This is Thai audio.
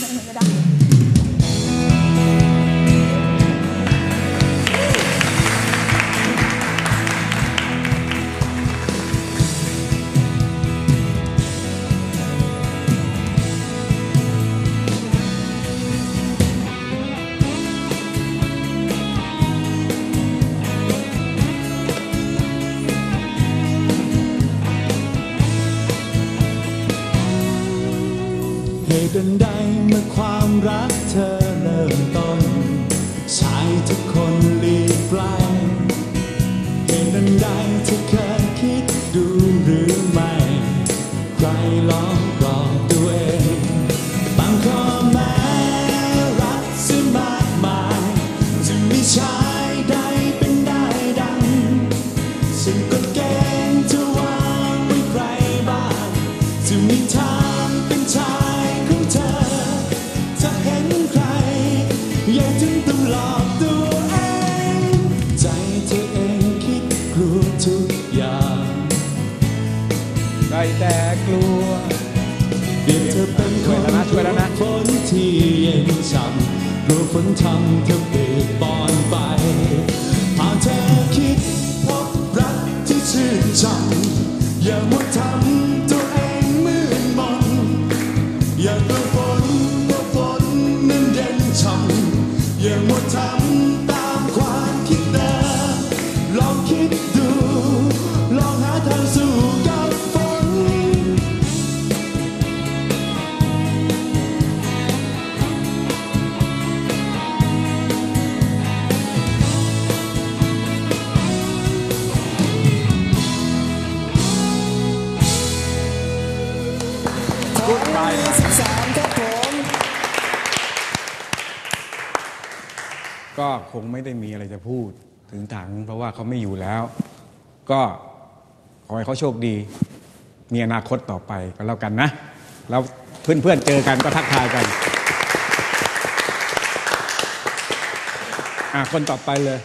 nhận người ta เหตุอันใดเมื่อความรักเธอเริ่มต้นชายทุกคนหลีกไกลเหตุอันใดเธอเคยคิดดูหรือไม่ ใครลองปลอบตัวเองบางข้อแม้รักเสียมากมายจะมีชายใดเป็นได้ดังซึ่งกฎเกณฑ์จะวางไว้ใครบ้างจะมีทาง ต้องหลอกตัวเอง ใจเธอเองคิดกลัวทุกอย่างได้แต่กลัวเดี๋ยวเธอเป็นคนแล้วนะช่วยแล้วนะฝนที่เย็นฉ่ำกลัวฝนทำเธอเปียกปอนไปหากเธอคิดพบรักที่ชื่นช่ำอย่ามัว พูดไปสามครับผมก็คงไม่ได้มีอะไรจะพูดถึงถัง เพราะว่าเขาไม่อยู่แล้ว ก็ขอให้เขาโชคดี มีอนาคตต่อไปก็แล้วกันนะ แล้วเพื่อนๆเจอกันก็ทักทายกัน อะคนต่อไปเลย